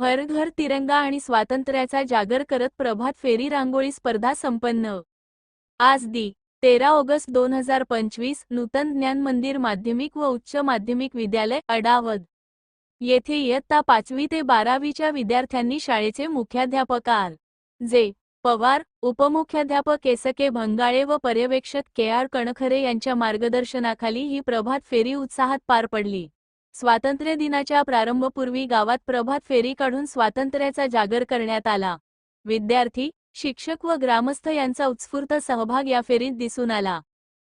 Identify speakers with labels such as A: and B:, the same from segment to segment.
A: हर घर तिरंगा आणि स्वातंत्र्याचा जागर करत प्रभात फेरी रांगोळी स्पर्धा संपन्न. आज दि तेरा ऑगस्ट दोन हजार पंचवीस नूतन ज्ञान मंदिर माध्यमिक व उच्च माध्यमिक विद्यालय अडावद येथे इयत्ता पाचवी ते बारावीच्या विद्यार्थ्यांनी शाळेचे मुख्याध्यापक R J Pawar उपमुख्याध्यापक SK Bhangale व पर्यवेक्षक के. आर. कणखरे यांच्या मार्गदर्शनाखाली ही प्रभात फेरी उत्साहात पार पडली. स्वातंत्र्य दिनाच्या प्रारंभपूर्वी गावात प्रभात फेरी काढून स्वातंत्र्याचा जागर करण्यात आला. विद्यार्थी शिक्षक व ग्रामस्थ यांचा उत्स्फूर्त सहभाग या फेरीत दिसून आला.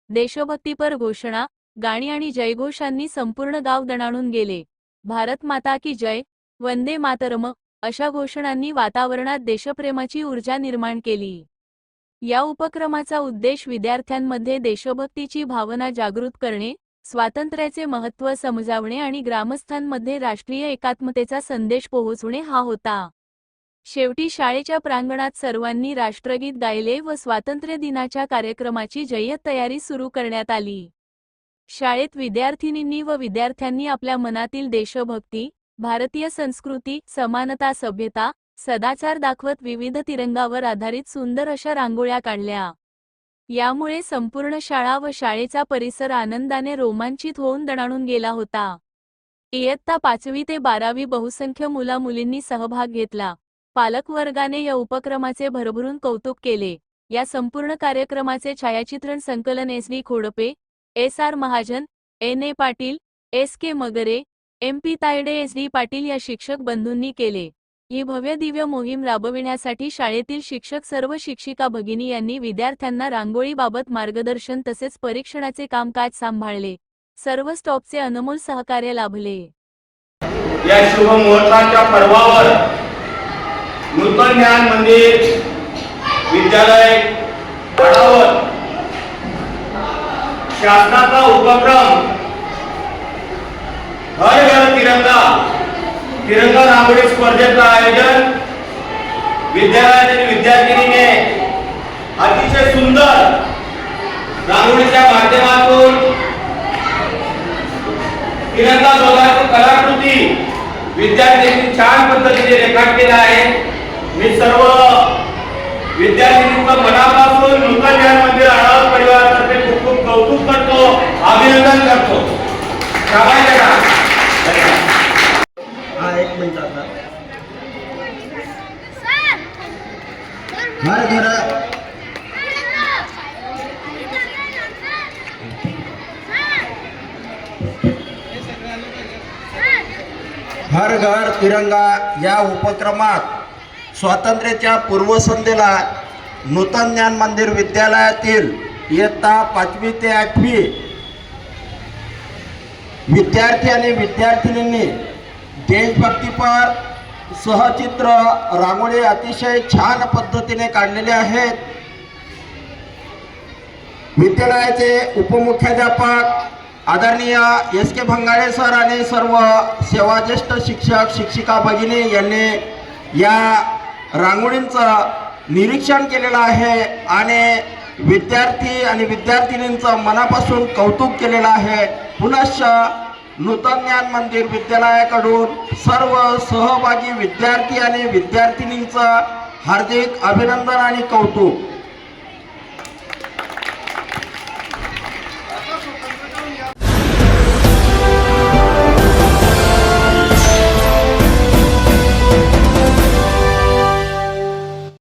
A: देशभक्तीपर घोषणा गाणी आणि जयघोषांनी संपूर्ण गाव दणाणून गेले. भारत माता की जय वंदे मातरम अशा घोषणांनी वातावरणात देशप्रेमाची ऊर्जा निर्माण केली. या उपक्रमाचा उद्देश विद्यार्थ्यांमध्ये देशभक्तीची भावना जागृत करणे स्वातंत्र्याचे महत्त्व समजावणे आणि ग्रामस्थांमध्ये राष्ट्रीय एकात्मतेचा संदेश पोहोचवणे हा होता. शेवटी शाळेच्या प्रांगणात सर्वांनी राष्ट्रगीत गायले व स्वातंत्र्य दिनाच्या कार्यक्रमाची जय्यत तयारी सुरू करण्यात आली. शाळेत विद्यार्थिनींनी व विद्यार्थ्यांनी आपल्या मनातील देशभक्ती भारतीय संस्कृती समानता सभ्यता सदाचार दाखवत विविध तिरंगावर आधारित सुंदर अशा रांगोळ्या काढल्या. यामुळे संपूर्ण शाळा व शाळेचा परिसर आनंदाने रोमांचित होऊन दणाणून गेला होता. इयत्ता पाचवी ते बारावी बहुसंख्य मुला मुलींनी सहभाग घेतला. पालकवर्गाने या उपक्रमाचे भरभरून कौतुक केले. या संपूर्ण कार्यक्रमाचे छायाचित्रण संकलन S D Khodpe S R Mahajan N A Patil S K Magre M P Taide S D Patil या शिक्षक बंधूंनी केले. ही भव्य दिव्य मोहीम राबविण्यासाठी शाळेतील शिक्षक सर्व शिक्षिका भगिनी यांनी विद्यार्थ्यांना रांगोळीबाबत मार्गदर्शन तसेच परीक्षणाचे कामकाज सांभाळले. सर्व स्टॉपचे अनमोल सहकार्य लाभले.
B: या शुभ मुहूर्ताच्या पर्वावर नूतन ज्ञान मंदिर विद्यालय शासनाचा उपक्रम हर घर तिरंगा तिरंगा स्पर्धेचं आयोजन विद्यालयातील विद्यार्थिनीने अतिशय सुंदर रांगोळीच्या माध्यमातून तिरंगा ध्वजाची कलाकृती विद्यार्थ्यांनी छान पद्धतीने रेखाटलेला आहे. मी सर्व विद्यार्थ्यांचं मनापासून नूतन ज्ञान मंदिर आढावा
C: परिवार हर घर हर घर तिरंगा या उपक्रमात स्वातंत्र्याच्या पूर्वसंध्येला नूतन ज्ञान मंदिर विद्यालयातील इयत्ता पाचवी ते आठवी विद्यार्थी आणि विद्यार्थिनींनी देशभक्तीपर सहचित्र रांगोळी अतिशय छान पद्धतीने काढलेले आहेत. विद्यालयाचे उपमुख्याध्यापक आदरणीय एस के भंगाळे सर आणि सर्व सेवाज्येष्ठ शिक्षक शिक्षिका भगिनी यांनी या रांगोळींचं निरीक्षण केलेलं आहे आणि विद्यार्थी आणि विद्यार्थिनींचं मनापासून कौतुक केलेलं आहे. पुनश्च नूतन ज्ञान मंदिर विद्यालयाकडून सर्व सहभागी विद्यार्थी आणि विद्यार्थिनींचा हार्दिक अभिनंदन आणि कौतुक.